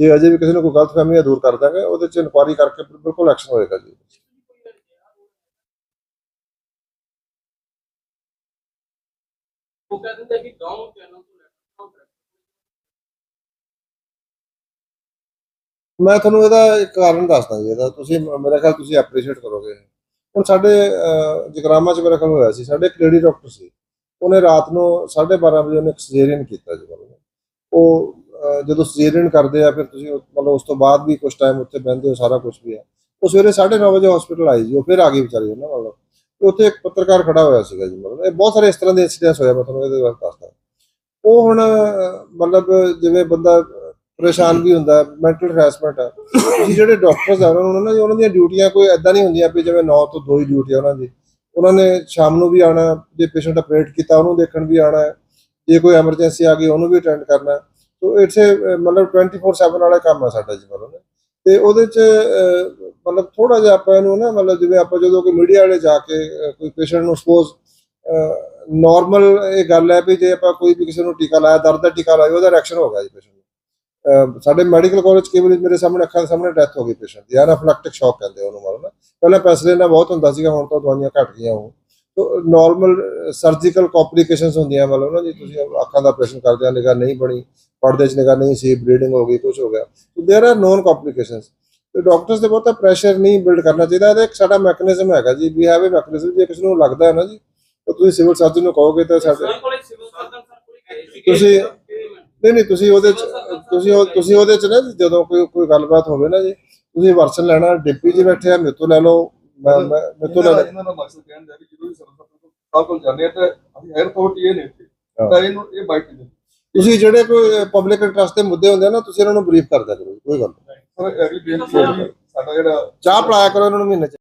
ਜੇ ਅਜੇ ਵੀ ਕਿਸੇ ਨੂੰ ਕੋਈ ਗਲਤਫਹਿਮੀ ਹੈ ਦੂਰ ਕਰ ਦਾਂਗੇ। ਉਹਦੇ ਚ ਇਨਕੁਆਰੀ ਕਰਕੇ ਬਿਲਕੁਲ ਐਕਸ਼ਨ ਹੋਏਗਾ ਜੀ। ਉਹ ਕਿ ਗਾਉਂ ਚੈਨਲ ਮੈਂ ਤੁਹਾਨੂੰ ਇਹਦਾ ਇੱਕ ਕਾਰਨ ਦੱਸਦਾ ਜੀ। ਇਹਦਾ ਤੁਸੀਂ ਮੇਰਾ ਖਿਆਲ ਤੁਸੀਂ ਐਪਰੀਸ਼ੀਏਟ ਕਰੋਗੇ। ਹੁਣ ਸਾਡੇ ਅਹ, ਜਗਰਾਮਾ ਚ ਮੇਰਾ ਖਿਆਲ ਹੋਇਆ ਸੀ ਸਾਡੇ ਇੱਕ ਲੇਡੀ ਡਾਕਟਰ ਸੀ। ਉਹਨੇ ਰਾਤ ਨੂੰ 12:30 ਵਜੇ ਉਹਨੇ ਇੱਕ ਸਰਜਰੀਨ ਕੀਤਾ ਜੀ ਮਤਲਬ। ਉਹ ਜਦੋਂ ਸੀਜ਼ਨ ਕਰਦੇ ਆ ਫਿਰ ਤੁਸੀਂ ਮਤਲਬ ਉਸ ਤੋਂ ਬਾਅਦ ਵੀ ਕੁਝ ਟਾਈਮ ਉੱਥੇ ਬਹਿੰਦੇ ਹੋ ਸਾਰਾ ਕੁਝ ਵੀ ਆ। ਉਹ ਸਵੇਰੇ 9:30 ਵਜੇ ਹਸਪੀਟਲ ਆਈ ਜੀ ਉਹ ਫਿਰ ਆ ਗਈ ਵਿਚਾਰੀ ਉਹਨਾਂ ਮਤਲਬ। ਉੱਥੇ ਇੱਕ ਪੱਤਰਕਾਰ ਖੜਾ ਹੋਇਆ ਸੀਗਾ ਜੀ ਮਤਲਬ। ਇਹ ਬਹੁਤ ਸਾਰੇ ਇਸ ਤਰ੍ਹਾਂ ਦੇ ਇਨਸੀਡੈਂਟਸ ਹੋਇਆ ਮੈਂ ਤੁਹਾਨੂੰ ਇਹਦੇ ਬਾਰੇ ਦੱਸਦਾ। ਉਹ ਹੁਣ ਮਤਲਬ ਜਿਵੇਂ ਬੰਦਾ ਪਰੇਸ਼ਾਨ ਵੀ ਹੁੰਦਾ ਮੈਂਟਲ ਹਰੈਸਮੈਂਟ ਹੈ ਤੁਸੀਂ ਜਿਹੜੇ ਡਾਕਟਰਸ ਆ ਉਹਨਾਂ ਨੂੰ ਨਾ ਜੀ, ਉਹਨਾਂ ਦੀਆਂ ਡਿਊਟੀਆਂ ਕੋਈ ਐਦਾਂ ਨਹੀਂ ਹੁੰਦੀਆਂ ਵੀ ਜਿਵੇਂ 9 ਤੋਂ 2 ਹੀ ਡਿਊਟੀ ਆ ਉਹਨਾਂ ਦੀ। ਉਹਨਾਂ ਨੇ ਸ਼ਾਮ ਨੂੰ ਵੀ ਆਣਾ ਜੇ ਪੇਸ਼ੈਂਟ ਆਪਰੇਟ ਕੀਤਾ ਉਹਨੂੰ ਦੇਖਣ ਵੀ ਆਣਾ ਜੇ ਕੋਈ ਐਮਰਜੈਂਸੀ ਆ ਗਈ ਉਹਨੂੰ ਵੀ ਅਟੈਂਡ ਕਰਨਾ ਸੋ ਇਟਸ ਅ ਮਤਲਬ 24/7 ਵਾਲਾ ਕੰਮ ਆ ਸਾਡਾ ਜੀ ਮਤਲਬ ਤੇ ਉਹਦੇ ਚ ਮਤਲਬ ਥੋੜਾ ਜਿਹਾ ਆਪਾਂ ਇਹਨੂੰ ਨਾ ਮਤਲਬ ਜਿਵੇਂ ਆਪਾਂ ਜਦੋਂ ਕੋਈ ਮੀਡੀਆ ਵਾਲੇ ਜਾ ਕੇ ਕੋਈ ਪੇਸ਼ੈਂਟ ਨੂੰ ਸਪੋਜ਼ ਨਾਰਮਲ ਇਹ ਗੱਲ ਹੈ ਵੀ ਜੇ ਆਪਾਂ ਕੋਈ ਵੀ ਕਿਸੇ ਨੂੰ ਟੀਕਾ ਲਾਇਆ ਦਰਦ ਦਾ ਟੀਕਾ ਲਾਇਆ ਉਹਦਾ ਰਿਐਕਸ਼ਨ ਹੋ ਗਿਆ ਜੀ ਪੇਸ਼ੈਂਟ ਸਾਡੇ ਮੈਡੀਕਲ ਕਾਲਜ ਕੇਵਲ ਮੇਰੇ ਸਾਹਮਣੇ ਅੱਖਾਂ ਦੇ ਸਾਹਮਣੇ ਡੈਥ ਹੋ ਗਈ ਪੇਸ਼ੈਂਟ ਦੀ ਐਨਾਫਿਲੈਕਟਿਕ ਸ਼ੌਕ ਕਹਿੰਦੇ ਉਹਨੂੰ ਮਤਲਬ ਨਾ ਪਹਿਲਾਂ ਪੈਸਲੇਨਾ ਬਹੁਤ ਹੁੰਦਾ ਸੀਗਾ ਹੁਣ ਤਾਂ ਦਵਾਈਆਂ ਘਟ ਗਈਆਂ ਉਹ ਤੋ ਨਾਰਮਲ ਸਰਜੀਕਲ ਕੰਪਲਿਕੇਸ਼ਨਸ ਹੁੰਦੀਆਂ ਮਤਲਬ ਨਾ ਜੀ ਤੁਸੀਂ ਅੱਖਾਂ ਦਾ ਆਪਰੇਸ਼ਨ ਕਰਦੇ ਆ ਨਿਗਾਹ ਨਹੀਂ ਬਣੀ ਪਰਦੇ 'ਚ ਨਿਗਾਹ ਨਹੀਂ ਸੀ ਬਲੀਡਿੰਗ ਹੋ ਗਈ ਕੁਝ ਹੋ ਗਿਆ so there are known complications ਤੇ ਡਾਕਟਰਸ ਤੇ ਬਹੁਤਾ ਪ੍ਰੈਸ਼ਰ ਨਹੀਂ ਬਿਲਡ ਕਰਨਾ ਚਾਹੀਦਾ ਇਹਦਾ ਇੱਕ ਸਾਡਾ ਮੈਕੈਨਿਜ਼ਮ ਹੈਗਾ ਜੀ ਵੀ ਹੈਵ ਅ ਮੈਕੈਨਿਜ਼ਮ ਜੇ ਕਿਸੇ ਨੂੰ ਲੱਗਦਾ ਹੈ ਨਾ ਜੀ ਤਾਂ ਤੁਸੀਂ ਸਿਵਲ ਸਰਜਨ ਨੂੰ ਕਹੋਗੇ ਤਾਂ ਸਾਡੇ ਕੋਲੇ ਸਿਵਲ ਸਰਜਨ ਸਰ ਕੋਈ ਤੁਸੀਂ ਨਹੀਂ ਨਹੀਂ ਤੁਸੀਂ ਉਹਦੇ ਚ ਤੁਸੀਂ ਉਹ- ਤੁਸੀਂ ਉਹਦੇ ਚ ਨਾ ਜੀ, ਜਦੋਂ ਕੋਈ ਕੋਈ ਗੱਲਬਾਤ ਹੋਵੇ ਨਾ ਜੀ ਤੁਸੀਂ ਵਰਸ਼ਨ ਲੈਣਾ ਡਿਪਟੀ ਜੀ ਬੈਠੇ ਆ ਮੇਰੇ ਤੋਂ ਲੈ ਲਓ ਮੈਂ ਮੈਂ ਮੇਰੇ ਤੋਂ ਲੈ ਲਓ। ਇਹਨਾਂ ਦਾ ਮਕਸਦ ਕਹਿਣ ਦਾ ਵੀ ਜਦੋਂ ਵੀ ਸਰਕਾਰ ਸਾਹਿਬ ਕੋਲ ਜਾਂਦੇ ਆ ਤਾਂ ਅਸੀਂ ਹਾਇਰ ਅਥਾਰਟੀ ਇਹ ਨੇ ਇੱਥੇ ਹਾਂ। ਤਾਂ ਇਹਨੂੰ ਇਹ ਬਾਈਟ ਨਹੀਂ ਤੁਸੀਂ ਜਿਹੜੇ ਕੋਈ ਪਬਲਿਕ ਇੰਟਰਸਟ ਦੇ ਮੁੱਦੇ ਹੁੰਦੇ ਆ ਨਾ ਤੁਸੀਂ ਇਹਨਾਂ ਨੂੰ ਬਰੀਫ ਕਰ ਦਿਆ ਕਰੋ ਕੋਈ ਗੱਲ ਨਹੀਂ। ਸਰ ਅਗਲੀ ਬੇਨਤੀ ਹੈ ਵੀ ਸਾਡਾ ਜਿਹੜਾ ਚਾਹ ਪਿਲਾਇਆ ਕਰੋ ਇਹਨਾਂ ਨੂੰ ਮਹੀਨੇ ਚ।